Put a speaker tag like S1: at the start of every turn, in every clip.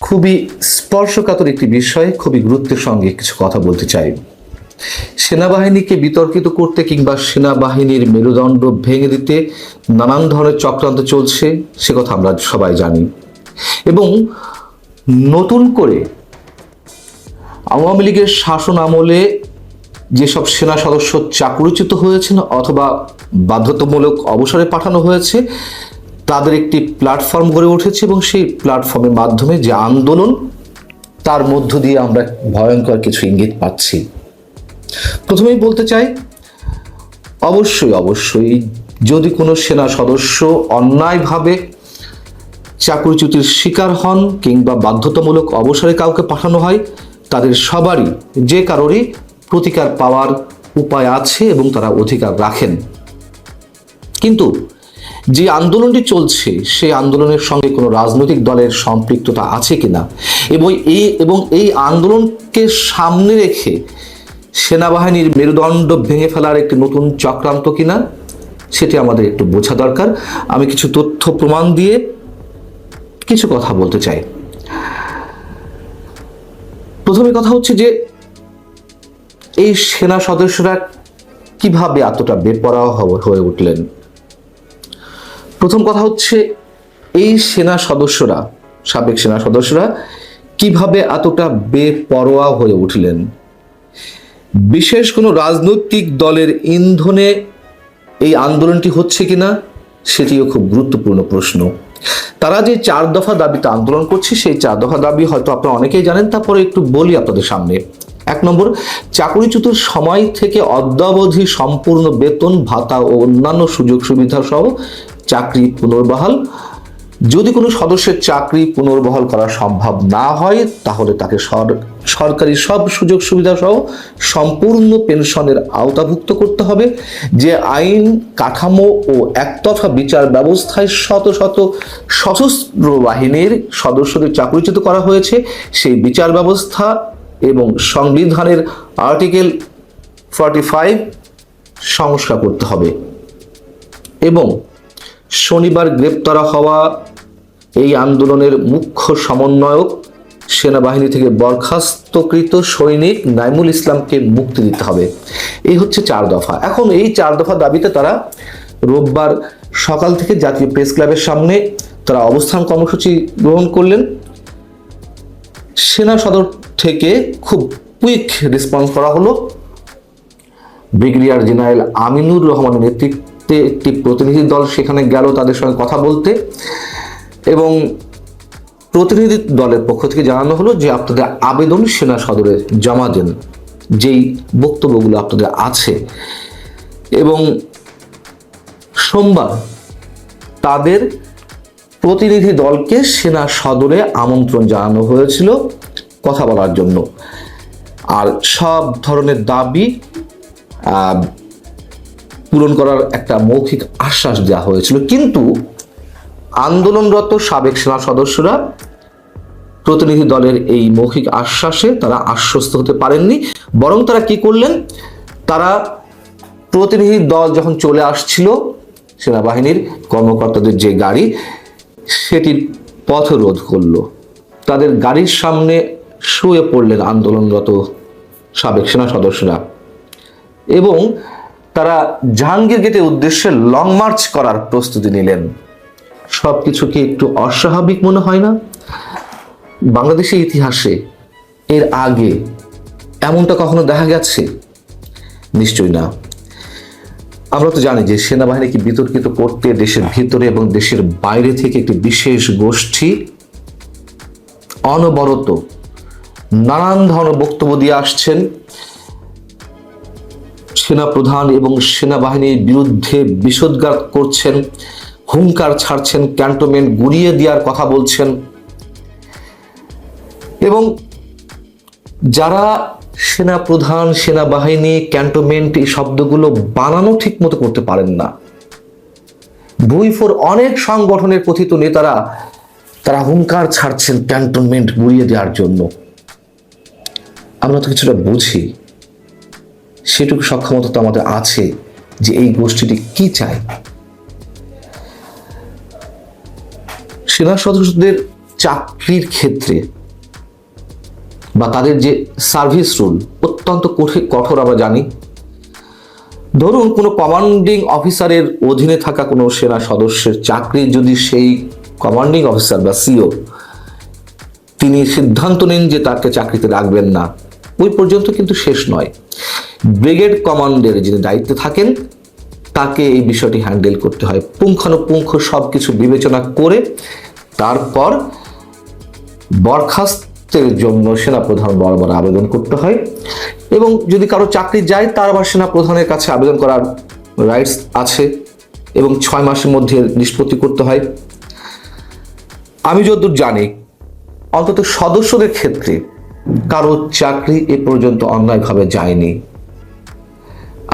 S1: খুবই স্পর্শকাতর একটি বিষয়, খুবই গুরুত্বের সঙ্গে কিছু কথা বলতে চাই। সেনাবাহিনীকে বিতর্কিত করতে কিংবা সেনাবাহিনীর মেরুদণ্ড ভেঙে দিতে নানান ধরনের চক্রান্ত চলছে, সে কথা আমরা সবাই জানি। এবং নতুন করে আওয়ামী লীগের শাসন আমলে যেসব সেনা সদস্য চাকরিচ্যুত হয়েছেন অথবা বাধ্যতামূলক অবসরে পাঠানো হয়েছে তাদের একটি প্ল্যাটফর্ম গড়ে উঠেছে এবং সেই প্ল্যাটফর্মের মাধ্যমে যে আন্দোলন, তার মধ্য দিয়ে আমরা ভয়ঙ্কর কিছু ইঙ্গিত পাচ্ছি। প্রথমেই বলতে চাই, অবশ্যই অবশ্যই যদি কোনো সেনা সদস্য অন্যায়ভাবে চাকরিচ্যুতির শিকার হন কিংবা বাধ্যতামূলক অবসরে কাউকে পাঠানো হয়, তাদের সবারই, যে কারোরই প্রতিকার পাওয়ার উপায় আছে এবং তারা অধিকার রাখেন। কিন্তু যে আন্দোলনটি চলছে সেই আন্দোলনের সঙ্গে কোনো রাজনৈতিক দলের সম্পৃক্ততা আছে কিনা? এবং এই এবং এই আন্দোলনকে সামনে রেখে সেনাবাহিনীর মেরুদণ্ড ভেঙে ফেলার একটি নতুন চক্রান্ত কিনা, সেটি আমাদের একটু বোঝা দরকার। আমি কিছু তথ্য প্রমাণ দিয়ে কিছু কথা বলতে চাই। প্রথমে কথা হচ্ছে যে, এই সেনা সদস্যরা কীভাবে এতটা বেপরোয়া হয়ে- হয়ে উঠলেন? প্রথম কথা হচ্ছে, এই সেনা সদস্যরা, সাবেক সেনা সদস্যরা কীভাবে এতটা বেপরোয়া হয়ে উঠলেন? বিশেষ কোনো রাজনৈতিক দলের ইন্ধনে এই আন্দোলনটি হচ্ছে কিনা, সেটিও খুব গুরুত্বপূর্ণ প্রশ্ন। তারা যে চার দফা দাবিতে আন্দোলন করছে, সেই চার দফা দাবি হয়তো আপনারা অনেকেই জানেন, তারপরে একটু বলি আপনাদের সামনে। এক নম্বর, চাকরিচ্যুতির সময় থেকে অদ্যাবধি সম্পূর্ণ বেতন, ভাতা ও অন্যান্য সুযোগ সুবিধা সহ চাকরি পুনর্বহাল। যদি কোনো সদস্যের চাকরি পুনর্বহাল করা সম্ভব না হয়, তাহলে তাকে সর- সরকারি সব সুযোগ সুবিধা সহ সম্পূর্ণ পেনশনের আওতাভুক্ত করতে হবে। যে আইন, কাঠামো ও একতরফা বিচার ব্যবস্থায় শত শত সশস্ত্র বাহিনীর সদস্যদের চাকরিচ্যুত করা হয়েছে, সেই বিচার ব্যবস্থা এবং সংবিধানের আর্টিকেল ফর্টি ফাইভ সংস্কার করতে হবে। এবং শনিবার গ্রেপ্তার হওয়া এই আন্দোলনের মুখ্য সমন্বয়ক, সেনাবাহিনী থেকে বরখাস্তকৃত সৈনিক নাইমুল ইসলামকে মুক্তি দিতে হবে। এই হচ্ছে চার দফা। এখন এই চার দফা দাবিতে তারা রোববার সকাল থেকে জাতীয় প্রেস ক্লাবের সামনে তারা অবস্থান কর্মসূচি গ্রহণ করলেন। সেনা সদর থেকে খুব কুইক রেসপন্স করা হলো। ব্রিগেডিয়ার জেনারেল আমিনুর রহমানের নেতৃত্বে একটি প্রতিনিধি দল সেখানে গেল তাদের সঙ্গে কথা বলতে। এবং প্রতিনিধি দলের পক্ষ থেকে জানানো হলো যে, আপনাদের আবেদন সেনা সদরে জমা দেন, যেই বক্তব্যগুলো আপনাদের আছে। এবং সোমবার তাদের প্রতিনিধি দলকে সেনা সদরে আমন্ত্রণ জানানো হয়েছিল কথা বলার জন্য। আর সব ধরনের দাবি পূরণ করার একটা মৌখিক আশ্বাস দেওয়া হয়েছিল। কিন্তু আন্দোলনরত সাবেক সেনা সদস্যরা প্রতিনিধি দলের এই মৌখিক আশ্বাসে তারা আশ্বস্ত হতে পারেননি। বরং তারা কি করলেন? তারা প্রতিনিধি দল যখন চলে আসছিল, সেনাবাহিনীর কর্মকর্তাদের যে গাড়ি, সেটির পথ রোধ করল। তাদের গাড়ির সামনে শুয়ে পড়লেন আন্দোলনরত সাবেক সেনা সদস্যরা। এবং তারা জাহাঙ্গীর গেটের উদ্দেশ্যে লং মার্চ করার প্রস্তুতি নিলেন। সব কিছু কি একটু অস্বাভাবিক মনে হয় না? বাংলাদেশের ইতিহাসে এর আগে এমনটা কখনো দেখা গেছে? নিশ্চয়ই না। আমরা তো জানি যে সেনাবাহিনীকে বিতর্কিত করতে দেশের ভিতরে এবং দেশের বাইরে থেকে একটি বিশেষ গোষ্ঠী অনবরত নানান ধরনের বক্তব্য দিয়ে আসছেন। সেনাপ্রধান এবং সেনাবাহিনীর বিরুদ্ধে বিষোদ্গার করছেন, হুঙ্কার ছাড়ছেন, ক্যান্টনমেন্ট গুড়িয়ে দেওয়ার কথা বলছেন। এবং যারা সেনাপ্রধান, সেনাবাহিনী, ক্যান্টনমেন্ট এই শব্দগুলো বানানো ঠিক মতো করতে পারেন না ভুইফোর অনেক সংগঠনের কথিত নেতারা তারা হুঙ্কার ছাড়ছেন ক্যান্টনমেন্ট গুড়িয়ে দেওয়ার জন্য। আমরা তো কিছুটা বুঝি। সেটুকু সক্ষমতা তো আমাদের আছে যে এই গোষ্ঠীটি কি চায়। সেনা সদস্যদের চাকরির ক্ষেত্রে বা তাদের যে সার্ভিস রুল অত্যন্ত কঠি- কঠোর আমরা জানি। ধরুন কোনো কমান্ডিং অফিসারের অধীনে থাকা কোনো সেনা সদস্যের চাকরি যদি সেই কমান্ডিং অফিসার বা সিও তিনি সিদ্ধান্ত নেন যে তাকে চাকরিতে রাখবেন না, ওই পর্যন্ত কিন্তু শেষ নয়। ব্রিগেড কমান্ডের যিনি দায়িত্বে থাকেন, তাকে এই বিষয়টি হ্যান্ডেল করতে হয়। পুঙ্খানুপুঙ্খ সব কিছু বিবেচনা করে তারপর বরখাস্তের জন্য সেনাপ্রধান বরাবর আবেদন করতে হয় এবং যদি কারও চাকরি যায়, তার আবার সেনাপ্রধানের কাছে আবেদন করার রাইটস আছে এবং ছয় মাসের মধ্যে নিষ্পত্তি করতে হয়। আমি যতদূর জানি, অন্তত সদস্যদের ক্ষেত্রে কারও চাকরি এ পর্যন্ত অন্যায়ভাবে যায়নি।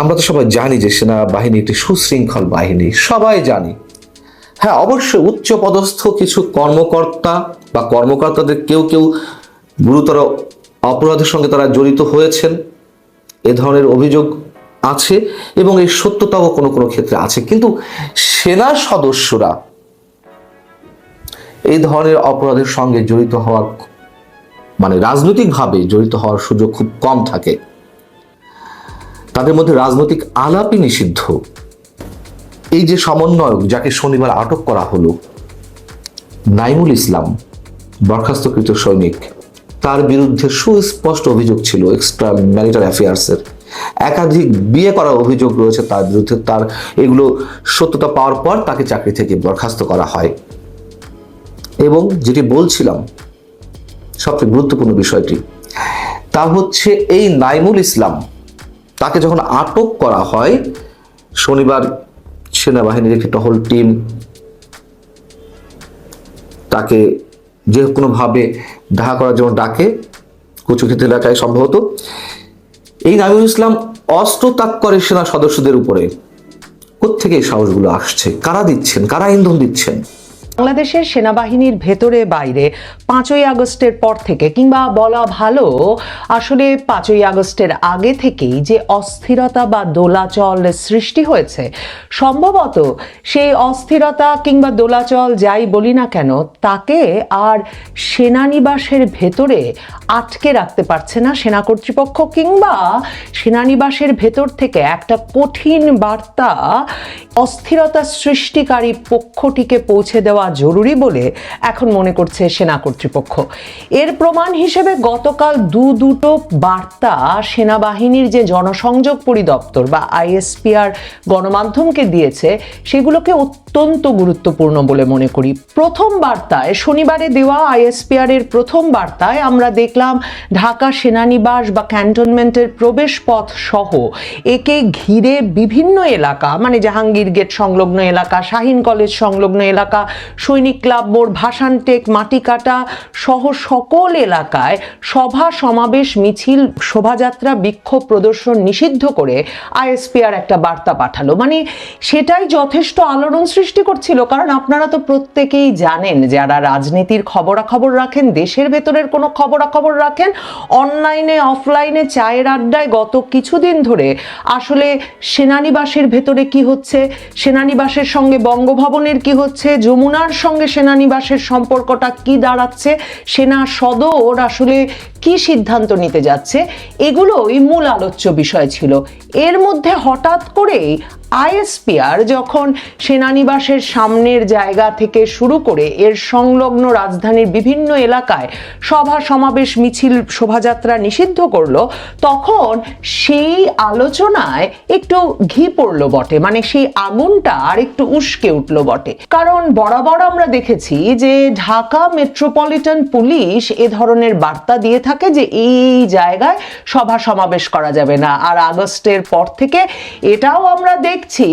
S1: আমরা তো সবাই জানি যে সেনাবাহিনী একটি সুশৃঙ্খল বাহিনী, সবাই জানি। হ্যাঁ অবশ্যই উচ্চ পদস্থ কিছু কর্মকর্তা বা কর্মকর্তাদের কেউ কেউ গুরুতর অপরাধের সঙ্গে তারা জড়িত হয়েছেন। এ ধরনের অভিযোগ আছে এবং এই সত্যতাও কোনো কোনো ক্ষেত্রে আছে। কিন্তু সেনা সদস্যরা এই ধরনের অপরাধের সঙ্গে জড়িত হওয়ার মানে রাজনৈতিকভাবে জড়িত হওয়ার সুযোগ খুব কম থাকে। তাদের মধ্যে রাজনৈতিক আলাপই নিষিদ্ধ। এই যে সমন্বয়ক যাকে শনিবার আটক করা হলো, নাইমুল ইসলাম, বরখাস্তকৃত সৈনিক, তার বিরুদ্ধে সুস্পষ্ট অভিযোগ ছিল এক্সট্রা ম্যারিটাল অ্যাফেয়ার্সের একাধিক বিয়ে করার অভিযোগ রয়েছে তার বিরুদ্ধে, তার এগুলো সত্যতা পাওয়ার পর তাকে চাকরি থেকে বরখাস্ত করা হয়। এবং যেটি বলছিলাম, সবচেয়ে গুরুত্বপূর্ণ বিষয়টি, তা হচ্ছে এই নাইমুল ইসলাম তাকে যখন আটক করা হয়, শনিবার সেনাবাহিনীর একটি টহল টিম তাকে যে কোনোভাবে দেখা করার জন্য ডাকে কুচুক্ষেত এলাকায় সম্ভবত। এই নাইমুল ইসলাম অস্ত্র তাক করে সেনা সদস্যদের উপরে। কোথেকে এই সাহসগুলো আসছে? কারা দিচ্ছেন? কারা ইন্ধন দিচ্ছেন?
S2: বাংলাদেশের সেনাবাহিনীর ভেতরে বাইরে পাঁচই আগস্টের পর থেকে কিংবা বলা ভালো, আসলে পাঁচই আগস্টের আগে থেকেই যে অস্থিরতা বা দোলাচল সৃষ্টি হয়েছে, সম্ভবত সেই অস্থিরতা কিংবা দোলাচল যাই বলি না কেন, তাকে আর সেনানিবাসের ভেতরে আটকে রাখতে পারছে না সেনা কর্তৃপক্ষ কিংবা সেনানিবাসের ভেতর থেকে একটা কঠিন বার্তা অস্থিরতা সৃষ্টিকারী পক্ষটিকে পৌঁছে দেওয়া জরুরি বলে এখন মনে করছে সেনা কর্তৃপক্ষ। এর প্রমাণ হিসেবে গতকাল দু দুটো বার্তা সেনাবাহিনীর যে জনসংযোগ পরিদপ্তর বা আইএসপিআর গণমাধ্যমকে দিয়েছে, সেগুলোকে অত্যন্ত গুরুত্বপূর্ণ বলে মনে করি। প্রথম বার্তায়, শনিবারে দেওয়া আইএসপিআর এর প্রথম বার্তায় আমরা দেখলাম ঢাকা সেনানিবাস বা ক্যান্টনমেন্টের প্রবেশ পথ সহ একে ঘিরে বিভিন্ন এলাকা মানে জাহাঙ্গীর গেট সংলগ্ন এলাকা, শাহিন কলেজ সংলগ্ন এলাকা সৈনিক ক্লাব মোড় ভাসানটেক মাটিকাটা সহ সকল এলাকায় সভা, সমাবেশ, মিছিল, শোভাযাত্রা, বিক্ষোভ প্রদর্শন নিষিদ্ধ করে আইএসপিআর একটা বার্তা পাঠালো। মানে সেটাই যথেষ্ট আলোড়ন সৃষ্টি করছিল, কারণ আপনারা তো প্রত্যেকেই জানেন, যারা রাজনীতির খবরাখবর রাখেন, দেশের ভেতরের কোনো খবরাখবর রাখেন, অনলাইনে, অফলাইনে, চায়ের আড্ডায় গত কিছুদিন ধরে আসলে সেনানিবাসের ভেতরে কি হচ্ছে, সেনানিবাসের সঙ্গে বঙ্গভবনের কি হচ্ছে যমুনার সঙ্গে সেনানিবাসের সম্পর্কটা কি দাঁড়াচ্ছে, সেনা সদর আসলে কি সিদ্ধান্ত নিতে যাচ্ছে, এগুলোই মূল আলোচ্য বিষয় ছিল। এর মধ্যে হঠাৎ করেই আইএসপিআর যখন সেনানিবাসের সামনের জায়গা থেকে শুরু করে এর সংলগ্ন রাজধানীর বিভিন্ন এলাকায় সভা, সমাবেশ, মিছিল, শোভাযাত্রা নিষিদ্ধ করল, তখন সেই আলোচনায় একটু ঘি পড়ল বটে মানে সেই আগুনটা আর একটু উস্কে উঠল বটে। কারণ বরাবর আমরা দেখেছি যে ঢাকা মেট্রোপলিটন পুলিশ এ ধরনের বার্তা দিয়ে থাকে যে এই জায়গায় সভা সমাবেশ করা যাবে না। আর আগস্টের পর থেকে এটাও আমরা দেখছি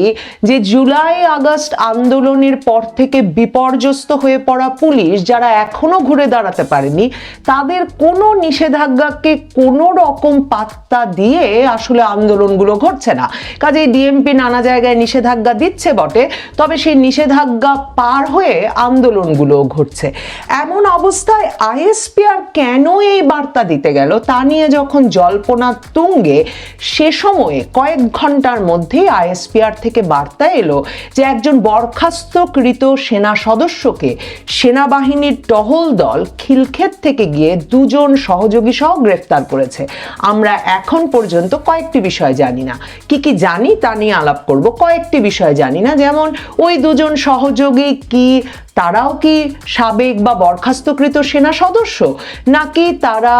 S2: যে জুলাই আগস্ট আন্দোলনের পর থেকে বিপর্যস্ত হয়ে পড়া পুলিশ যারা এখনও ঘুরে দাঁড়াতে পারেনি, তাদের কোনো নিষেধাজ্ঞাকে কোনো রকম পাত্তা দিয়ে আসলে আন্দোলনগুলো ঘটছে না। কাজেই ডিএমপি নানা জায়গায় নিষেধাজ্ঞা দিচ্ছে বটে, তবে সেই নিষেধাজ্ঞা পার হয়ে আন্দোলনগুলো ঘটছে। এমন অবস্থায় আইএসপিআর কেন এই বার্তা দিতে গেল? তা নিয়ে যখন জল্পনা তুঙ্গে, সে সময়ে কয়েক ঘণ্টার মধ্যেই আইএসপিআর থেকে বার্তা এলো যে একজন বরখাস্তকৃত সেনা সদস্যকে সেনাবাহিনীর টহল দল খিলক্ষেত থেকে গিয়ে দুজন সহযোগী সহ গ্রেফতার করেছে। আমরা এখন পর্যন্ত কয়েকটি বিষয় জানি না। কি কি জানি তা নিয়ে আলাপ করব। কয়েকটি বিষয় জানি না। যেমন, ওই দুজন সহযোগী কি তারাও কি সাবেক বা বরখাস্তকৃত সেনা সদস্য? নাকি তারা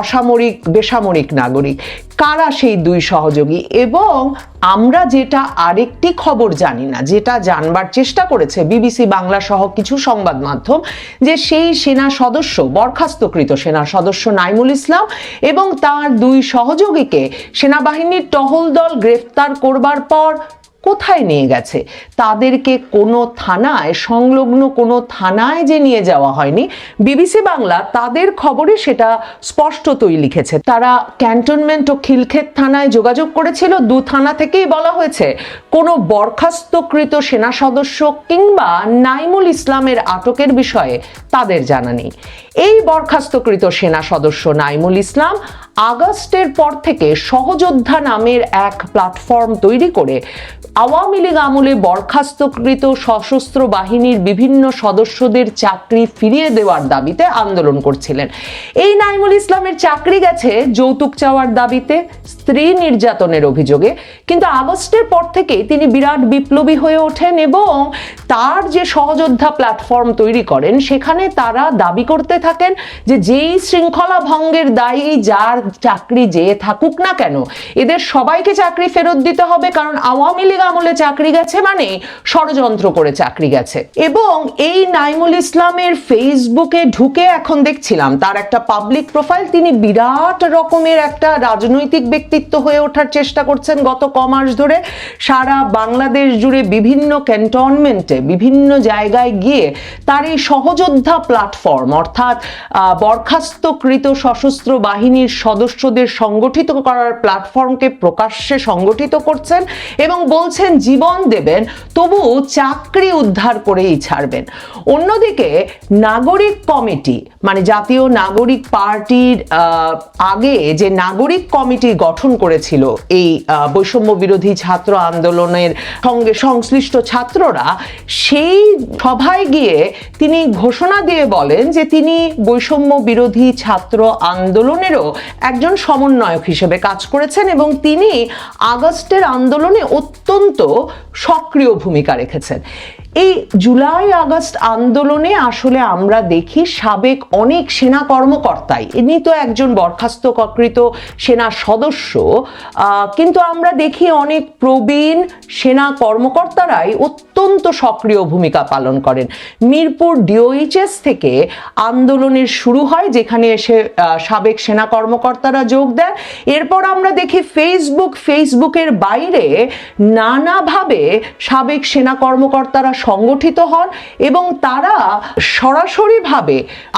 S2: অসামরিক, বেসামরিক নাগরিক? কারা সেই দুই সহযোগী? এবং আমরা যেটা আরেকটি খবর জানি না, যেটা জানবার চেষ্টা করেছে বিবিসি বাংলা সহ কিছু সংবাদ মাধ্যম, যে সেই সেনা সদস্য, বরখাস্তকৃত সেনা সদস্য নাইমুল ইসলাম এবং তার দুই সহযোগীকে সেনাবাহিনীর টহল দল গ্রেফতার করবার পর কোথায় নিয়ে গেছে? তাদেরকে কোনো থানায়, সংলগ্ন কোনো থানায় যে নিয়ে যাওয়া হয়নি, বিবিসি বাংলা তাদের খবরে সেটা স্পষ্টতই লিখেছে। তারা ক্যান্টনমেন্ট ও খিলক্ষেত থানায় যোগাযোগ করেছিল। দু থানা থেকেই বলা হয়েছে, কোনো বরখাস্তকৃত সেনা সদস্য কিংবা নাইমুল ইসলামের আটকের বিষয়ে তাদের জানা নেই। এই বরখাস্তকৃত সেনা সদস্য নাইমুল ইসলাম আগস্টের পর থেকে সহযোদ্ধা নামের এক প্ল্যাটফর্ম তৈরি করে আওয়ামী লীগ আমলে বরখাস্তকৃত সশস্ত্র বাহিনীর বিভিন্ন সদস্যদের চাকরি ফিরিয়ে দেওয়ার দাবিতে আন্দোলন করছিলেন। এই নাইমুল ইসলামের চাকরি গেছে যৌতুক চাওয়ার দাবিতে, স্ত্রী নির্যাতনের অভিযোগে। কিন্তু আগস্টের পর থেকে তিনি বিরাট বিপ্লবী হয়ে ওঠেন এবং তার যে সহযোদ্ধা প্ল্যাটফর্ম তৈরি করেন, সেখানে তারা দাবি করতে থাকেন যে যেই শৃঙ্খলা ভঙ্গের দায়ী, যার চাকরি যেয়ে থাকুক না কেন, এদের সবাইকে চাকরি ফেরত দিতে হবে কারণ আওয়ামী লীগ আমলে চাকরি গেছে মানে ষড়যন্ত্র করে চাকরি গেছে। এবং এই নাইমুল ইসলামের ফেসবুকে ঢুকে এখন দেখছিলাম, তার একটা পাবলিক প্রোফাইল তিনি বিরাট রকমের একটা রাজনৈতিক ব্যক্তিত্ব হয়ে ওঠার চেষ্টা করছেন গত ক মাস ধরে। সারা বাংলাদেশ জুড়ে বিভিন্ন ক্যান্টনমেন্টে বিভিন্ন জায়গায় গিয়ে তার এই সহযোদ্ধা প্ল্যাটফর্ম অর্থাৎ বরখাস্তকৃত সশস্ত্র বাহিনীর সদস্যদের সংগঠিত করার প্ল্যাটফর্মকে প্রকাশ্যে সংগঠিত করছেন এবং বলছেন জীবন দেবেন, তবু চাকরি উদ্ধার করেই ছাড়বেন। অন্যদিকে নাগরিক কমিটি মানে জাতীয় নাগরিক পার্টির আগে যে নাগরিক কমিটি গঠন করেছিল এই বৈষম্য বিরোধী ছাত্র আন্দোলনের সঙ্গে সংশ্লিষ্ট ছাত্ররা, সেই সভায় গিয়ে তিনি ঘোষণা দিয়ে বলেন যে তিনি বৈষম্য বিরোধী ছাত্র আন্দোলনেরও একজন সমন্বয়ক হিসেবে কাজ করেছেন এবং তিনি আগস্টের আন্দোলনে অত্যন্ত সক্রিয় ভূমিকা রেখেছেন। এই জুলাই আগস্ট আন্দোলনে আসলে আমরা দেখি সাবেক অনেক সেনা কর্মকর্তাই, ইনি তো একজন বরখাস্তকৃত সেনা সদস্য কিন্তু আমরা দেখি অনেক প্রবীণ সেনা কর্মকর্তারাই অত্যন্ত সক্রিয় ভূমিকা পালন করেন। মিরপুর ডিওইচএস থেকে আন্দোলনের শুরু হয়, যেখানে এসে সাবেক সেনা কর্মকর্তারা যোগ দেন। এরপর আমরা দেখি ফেসবুক ফেসবুকের বাইরে নানাভাবে সাবেক সেনা কর্মকর্তারা সংগঠিত হন এবং তারা সরাসরিভাবে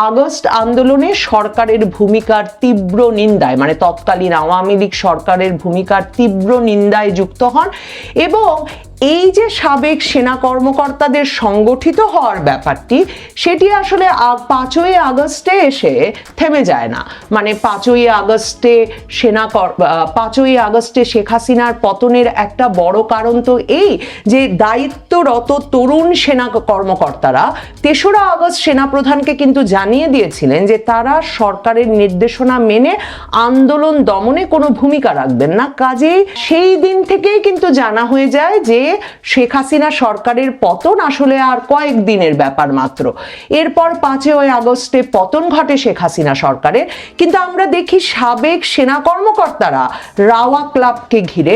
S2: আগস্ট আন্দোলনে সরকারের ভূমিকার তীব্র নিন্দায় মানে তৎকালীন আওয়ামী লীগ সরকারের ভূমিকার তীব্র নিন্দায় যুক্ত হন এবং এই যে সাবেক সেনা কর্মকর্তাদের সংগঠিত হওয়ার ব্যাপারটি, সেটি আসলে পাঁচই আগস্টে এসে থেমে যায় না। মানে পাঁচই আগস্টে সেনা পাঁচই আগস্টে শেখ হাসিনার পতনের একটা বড় কারণ তো এই যে দায়িত্বরত তরুণ সেনা কর্মকর্তারা, তেসরা আগস্ট সেনাপ্রধানকে কিন্তু জানিয়ে দিয়েছিলেন যে তারা সরকারের নির্দেশনা মেনে আন্দোলন দমনে কোনো ভূমিকা রাখবেন না। কাজেই সেই দিন থেকেই কিন্তু জানা হয়ে যায় যে শেখ হাসিনা সরকারের পতন আসলে আর কয়েক দিনের ব্যাপার মাত্র। এরপর পাঁচই আগস্টে পতন ঘটে শেখ হাসিনা সরকারের। কিন্তু আমরা দেখি সাবেক সেনা কর্মকর্তারা রাওয়া ক্লাবকে ঘিরে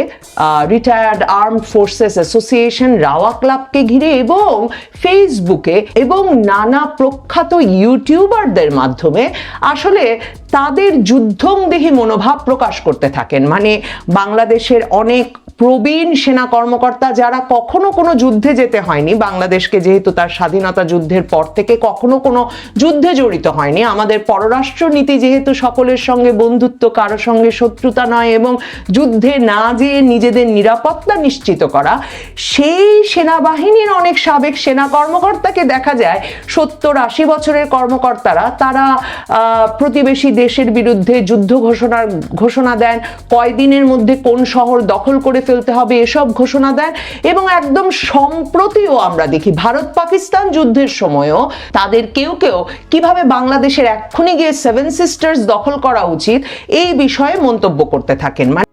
S2: রিটায়ার্ড আর্মড ফোর্সেস অ্যাসোসিয়েশন রাওয়া ক্লাবকে ঘিরে এবং ফেসবুকে এবং নানা প্রখ্যাত ইউটিউবারদের মাধ্যমে আসলে তাদের যুদ্ধংদেহী মনোভাব প্রকাশ করতে থাকেন। মানে বাংলাদেশের অনেক প্রবীণ সেনা কর্মকর্তা যারা কখনো কোনো যুদ্ধে যেতে হয়নি, বাংলাদেশকে যেহেতু তার স্বাধীনতা যুদ্ধের পর থেকে কখনো কোনো যুদ্ধে জড়িত হয়নি, আমাদের পররাষ্ট্র নীতি যেহেতু সকলের সঙ্গে বন্ধুত্ব, কারও সঙ্গে শত্রুতা নয় এবং যুদ্ধে না যেয়ে নিজেদের নিরাপত্তা নিশ্চিত করা, সেই সেনাবাহিনীর অনেক সাবেক সেনা কর্মকর্তাকে দেখা যায়, সত্তর আশি বছরের কর্মকর্তারা, তারা প্রতিবেশী দেশের বিরুদ্ধে যুদ্ধ ঘোষণার ঘোষণা দেন, কয়দিনের মধ্যে কোন শহর দখল করে ফেলতে হবে এসব ঘোষণা দেন এবং একদম সম্প্রতিও আমরা দেখি ভারত পাকিস্তান যুদ্ধের সময়ও তাদের কেউ কেউ কীভাবে বাংলাদেশের এক্ষুনি গিয়ে সেভেন সিস্টার্স দখল করা উচিত এই বিষয়ে মন্তব্য করতে থাকেন। মানে